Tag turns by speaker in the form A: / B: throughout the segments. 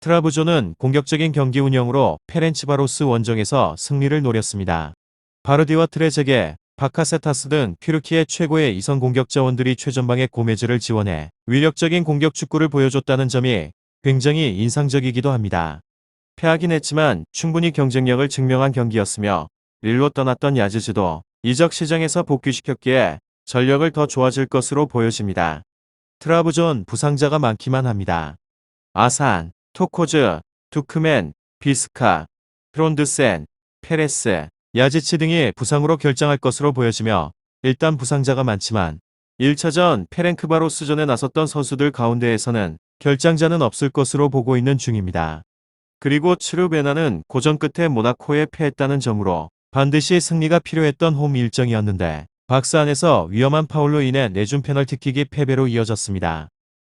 A: 트라브존은 공격적인 경기 운영으로 페렌치바로스 원정에서 승리를 노렸습니다. 바르디와 트레제게, 바카세타스 등 튀르키의 최고의 이선 공격 자원들이 최전방의 고메즈를 지원해 위력적인 공격 축구를 보여줬다는 점이 굉장히 인상적이기도 합니다. 패하긴 했지만 충분히 경쟁력을 증명한 경기였으며 릴로 떠났던 야즈즈도 이적 시장에서 복귀시켰기에 전력을 더 좋아질 것으로 보여집니다. 트라브존 부상자가 많기만 합니다. 아산, 토코즈, 두크맨, 비스카, 프론드센, 페레스, 야지치 등이 부상으로 결장할 것으로 보여지며 일단 부상자가 많지만 1차전 페렌크바로스전에 나섰던 선수들 가운데에서는 결장자는 없을 것으로 보고 있는 중입니다. 그리고 츠르베나는 고전 끝에 모나코에 패했다는 점으로 반드시 승리가 필요했던 홈 일정이었는데 박스 안에서 위험한 파울로 인해 내준 페널티킥이 패배로 이어졌습니다.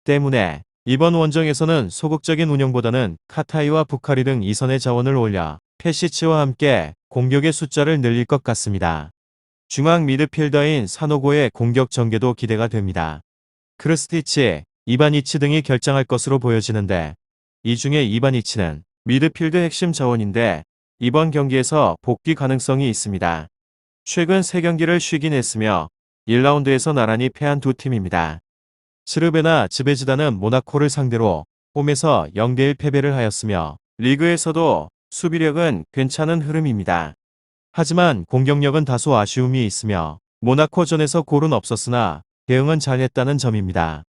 A: 때문에 이번 원정에서는 소극적인 운영보다는 카타이와 부카리 등 이선의 자원을 올려 페시치와 함께 공격의 숫자를 늘릴 것 같습니다. 중앙 미드필더인 사노고의 공격 전개도 기대가 됩니다. 크르스티치, 이바니치 등이 결장할 것으로 보여지는데 이 중에 이바니치는 미드필드 핵심 자원인데 이번 경기에서 복귀 가능성이 있습니다. 최근 3경기를 쉬긴 했으며 1라운드에서 나란히 패한 두 팀입니다. 스르베나 즈베즈다는 모나코를 상대로 홈에서 0대1 패배를 하였으며 리그에서도 수비력은 괜찮은 흐름입니다. 하지만 공격력은 다소 아쉬움이 있으며 모나코전에서 골은 없었으나 대응은 잘했다는 점입니다.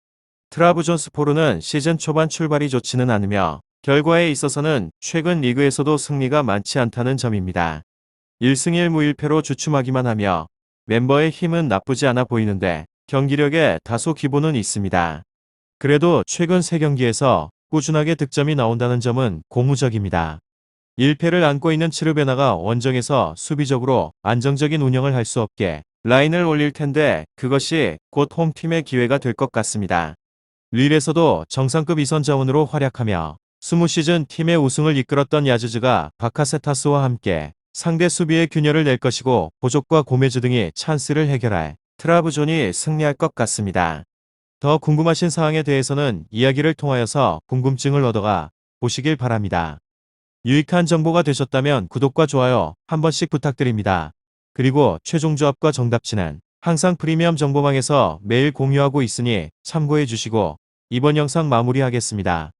A: 트라브존스포르는 시즌 초반 출발이 좋지는 않으며 결과에 있어서는 최근 리그에서도 승리가 많지 않다는 점입니다. 1승 1무 1패로 주춤하기만 하며 멤버의 힘은 나쁘지 않아 보이는데 경기력에 다소 기본은 있습니다. 그래도 최근 3경기에서 꾸준하게 득점이 나온다는 점은 고무적입니다. 1패를 안고 있는 츠르베나가 원정에서 수비적으로 안정적인 운영을 할 수 없게 라인을 올릴 텐데 그것이 곧 홈팀의 기회가 될 것 같습니다. 릴에서도 정상급 이선 자원으로 활약하며 20시즌 팀의 우승을 이끌었던 야즈즈가 바카세타스와 함께 상대 수비의 균열을 낼 것이고 보족과 고메즈 등이 찬스를 해결할 트라브존이 승리할 것 같습니다. 더 궁금하신 사항에 대해서는 이야기를 통하여서 궁금증을 얻어가 보시길 바랍니다. 유익한 정보가 되셨다면 구독과 좋아요 한 번씩 부탁드립니다. 그리고 최종 조합과 정답치는 항상 프리미엄 정보방에서 매일 공유하고 있으니 참고해 주시고 이번 영상 마무리하겠습니다.